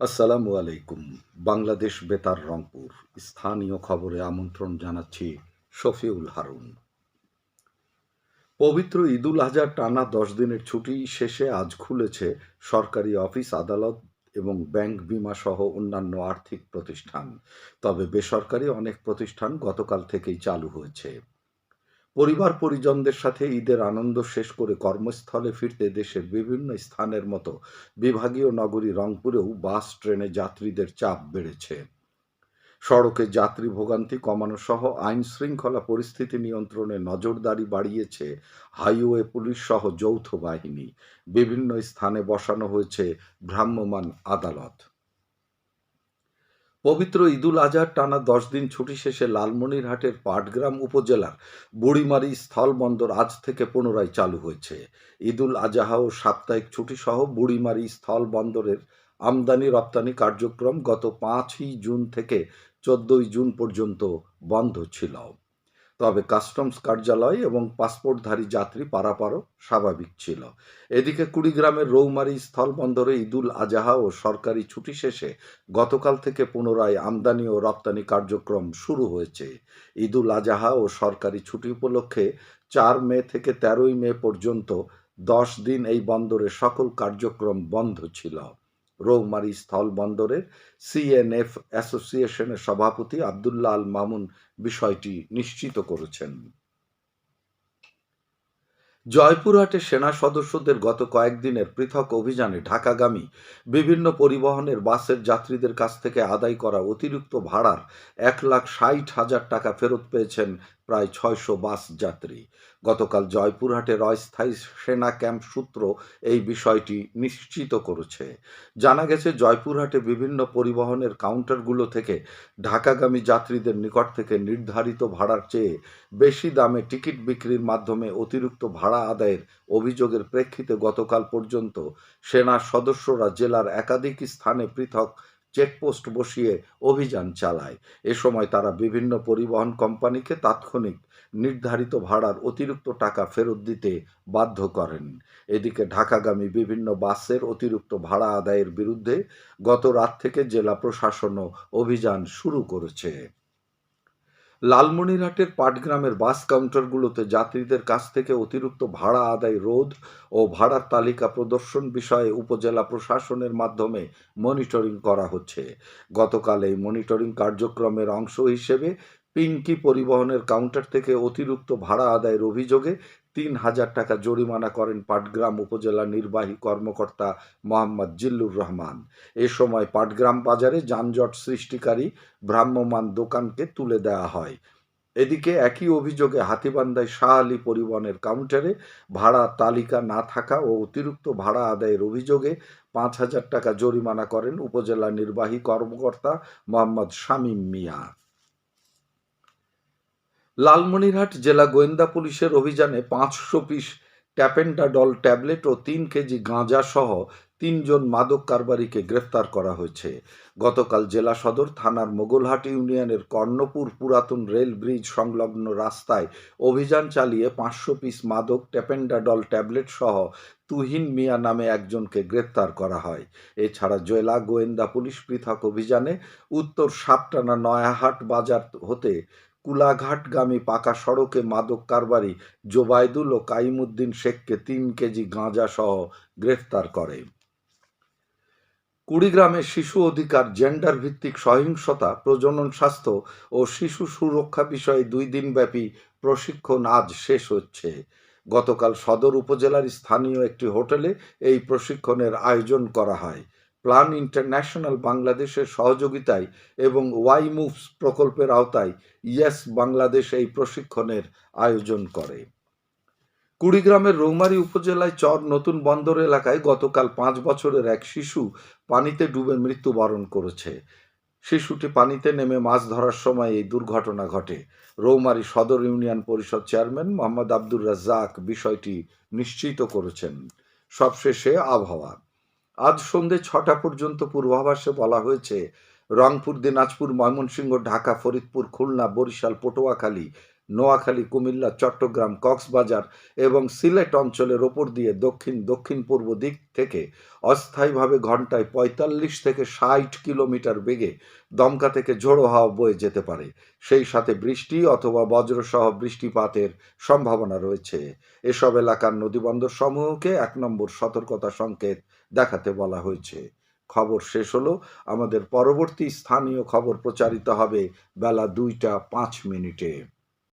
আসসালামু আলাইকুম। বাংলাদেশ বেতার রংপুর। স্থানীয় খবরে আমন্ত্রণ জানাচ্ছি শফিউল হারুন। পবিত্র ঈদুল আজহার টানা দশ দিনের ছুটি শেষে আজ খুলেছে সরকারি অফিস, আদালত এবং ব্যাংক বিমা সহ অন্যান্য আর্থিক প্রতিষ্ঠান। তবে বেসরকারি অনেক প্রতিষ্ঠান গতকাল থেকেই চালু হয়েছে। পরিবার পরিজনদের সাথে ঈদের আনন্দ শেষ করে কর্মস্থলে ফিরতে দেশের বিভিন্ন স্থানের মতো বিভাগীয় নগরী রংপুরেও বাস, ট্রেনে যাত্রীদের চাপ বেড়েছে। সড়কে যাত্রী ভোগান্তি কমানো সহ আইন শৃঙ্খলা পরিস্থিতি নিয়ন্ত্রণে নজরদারি বাড়িয়েছে হাইওয়ে পুলিশ সহ যৌথ বাহিনী। বিভিন্ন স্থানে বসানো হয়েছে ভ্রাম্যমাণ আদালত। পবিত্র ঈদুল আজহার টানা দশ দিন ছুটি শেষে লালমনিরহাটের পাটগ্রাম উপজেলার বুড়িমারি স্থলবন্দর আজ থেকে পুনরায় চালু হয়েছে। ঈদুল আজহা ও সাপ্তাহিক ছুটি সহ বুড়িমারি স্থলবন্দরের আমদানি রপ্তানি কার্যক্রম গত পাঁচই জুন থেকে চোদ্দই জুন পর্যন্ত বন্ধ ছিল। তবে কাস্টমস কার্যালয় এবং পাসপোর্টধারী যাত্রী পারাপারও স্বাভাবিক ছিল। এদিকে কুড়িগ্রামের রৌমারী স্থলবন্দরে ঈদুল আজহা ও সরকারি ছুটি শেষে গতকাল থেকে পুনরায় আমদানি ও রপ্তানি কার্যক্রম শুরু হয়েছে। ঈদুল আজহা ও সরকারি ছুটি উপলক্ষে চার মে থেকে তেরোই মে পর্যন্ত দশ দিন এই বন্দরে সকল কার্যক্রম বন্ধ ছিল। রৌমারী স্থল বন্দরের সিএনএফ অ্যাসোসিয়েশনের সভাপতি আবদুল্লাহ আল মামুন বিষয়টি নিশ্চিত করেছেন। জয়পুরহাটে সেনা সদস্যদের গত কয়েকদিনের পৃথক অভিযানে ঢাকাগামী বিভিন্ন পরিবহনের বাসের যাত্রীদের কাছ থেকে আদায় করা অতিরিক্ত ভাড়ার এক লাখ ষাট হাজার টাকা ফেরত পেয়েছেন প্রায় ছয়শো বাস যাত্রী। গতকাল জয়পুরহাটের অস্থায়ী সেনা ক্যাম্প সূত্র এই বিষয়টি নিশ্চিত করেছে। জানা গেছে, জয়পুরহাটে বিভিন্ন পরিবহনের কাউন্টারগুলো থেকে ঢাকাগামী যাত্রীদের নিকট থেকে নির্ধারিত ভাড়ার চেয়ে বেশি দামে টিকিট বিক্রির মাধ্যমে অতিরিক্ত ভাড়া আদায়ের অভিযোগের প্রেক্ষিতে গতকাল পর্যন্ত সেনা সদস্যরা জেলার একাধিক স্থানে পৃথক চেকপোস্ট বসিয়ে অভিযান চালায়। এ সময় তারা বিভিন্ন পরিবহন কোম্পানিকে তাৎক্ষণিক নির্ধারিত ভাড়ার অতিরিক্ত টাকা ফেরত দিতে বাধ্য করেন। এদিকে ঢাকাগামী বিভিন্ন বাসের অতিরিক্ত ভাড়া আদায়ের বিরুদ্ধে গত রাত থেকে জেলা প্রশাসনও অভিযান শুরু করেছে। লালমনিরহাটের পাটগ্রামের বাস কাউন্টারগুলোতে যাত্রীদের কাছ থেকে অতিরিক্ত ভাড়া আদায় রোধ ও ভাড়ার তালিকা প্রদর্শন বিষয়ে উপজেলা প্রশাসনের মাধ্যমে মনিটরিং করা হচ্ছে। গতকাল এই মনিটরিং কার্যক্রমের অংশ হিসেবে পিঙ্কি পরিবহনের কাউন্টার থেকে অতিরিক্ত ভাড়া আদায়ের অভিযোগে তিন হাজার টাকা জরিমানা করেন পাটগ্রাম উপজেলা নির্বাহী কর্মকর্তা মোহাম্মদ জিল্লুর রহমান। এ সময় পাটগ্রাম বাজারে যানজট সৃষ্টিকারী ভ্রাম্যমাণ দোকানকে তুলে দেওয়া হয়। এদিকে একই অভিযোগে হাতিবান্ধায় শাহ আলী পরিবহনের কাউন্টারে ভাড়া তালিকা না থাকা ও অতিরিক্ত ভাড়া আদায়ের অভিযোগে পাঁচ হাজার টাকা জরিমানা করেন উপজেলা নির্বাহী কর্মকর্তা মোহাম্মদ শামীম মিয়া। লালমনিরহাট জেলা গোয়েন্দা পুলিশের অভিযানে পাঁচশো পিস ট্যাপেন্টাডল ট্যাবলেট ও তিন কেজি গাঁজা সহ তিনজন মাদক কারবারিকে গ্রেফতার করা হয়েছে। গতকাল জেলা সদর থানার মোগলহাট ইউনিয়নের কর্ণপুর পুরাতন রেল ব্রিজ সংলগ্ন রাস্তায় অভিযান চালিয়ে পাঁচশো পিস মাদক ট্যাপেন্ডাডল ট্যাবলেট সহ তুহিন মিয়া নামে একজনকে গ্রেপ্তার করা হয়। এছাড়া জেলা গোয়েন্দা পুলিশ পৃথক অভিযানে উত্তর সাপটানা নয়াহাট বাজার হতে কুলাঘাটগামী পাকা সড়কে মাদক কারবারি জোবায়দুল ও কাইমুদ্দিন শেখকে তিন কেজি গাঁজা সহ গ্রেফতার করে। কুড়িগ্রামে শিশু অধিকার জেন্ডার ভিত্তিক সহিংসতা, প্রজনন স্বাস্থ্য ও শিশু সুরক্ষা বিষয়ে দুই দিনব্যাপী প্রশিক্ষণ আজ শেষ হচ্ছে। গতকাল সদর উপজেলার স্থানীয় একটি হোটেলে এই প্রশিক্ষণের আয়োজন করা হয়। প্ল্যান ইন্টারন্যাশনাল বাংলাদেশের সহযোগিতায় এবং ওয়াই মুভস প্রকল্পের আওতায় ইয়েস বাংলাদেশ এই প্রশিক্ষণের আয়োজন করে। কুড়িগ্রামের রৌমারী উপজেলায় চর নতুন বন্দর এলাকায় গতকাল পাঁচ বছরের এক শিশু পানিতে ডুবে মৃত্যুবরণ করেছে। শিশুটি পানিতে নেমে মাছ ধরার সময় এই দুর্ঘটনা ঘটে। রৌমারী সদর ইউনিয়ন পরিষদ চেয়ারম্যান মোহাম্মদ আব্দুর রাজ্জাক বিষয়টি নিশ্চিত করেছেন। সবশেষে আবহাওয়া। আজ সন্ধে ছটা পর্যন্ত পূর্বাভাসে বলা হয়েছে, রংপুর, দিনাজপুর, ময়মনসিংহ, ঢাকা, ফরিদপুর, খুলনা, বরিশাল, পটুয়াখালী নোয়াখালী, কুমিল্লা, চট্টগ্রাম, কক্সবাজার এবং সিলেট অঞ্চলের ওপর দিয়ে দক্ষিণ দক্ষিণ পূর্ব দিক থেকে অস্থায়ীভাবে ঘন্টায় পঁয়তাল্লিশ থেকে ষাট কিলোমিটার বেগে দমকা থেকে ঝোড়ো হাওয়া বয়ে যেতে পারে। সেই সাথে বৃষ্টি অথবা বজ্রসহ বৃষ্টিপাতের সম্ভাবনা রয়েছে। এসব এলাকার নদীবন্দর সমূহকে এক নম্বর সতর্কতা সংকেত দেখাতে বলা হয়েছে। খবর শেষ হলো, আমাদের পরবর্তী স্থানীয় খবর প্রচারিত হবে বেলা দুইটা পাঁচ মিনিটে।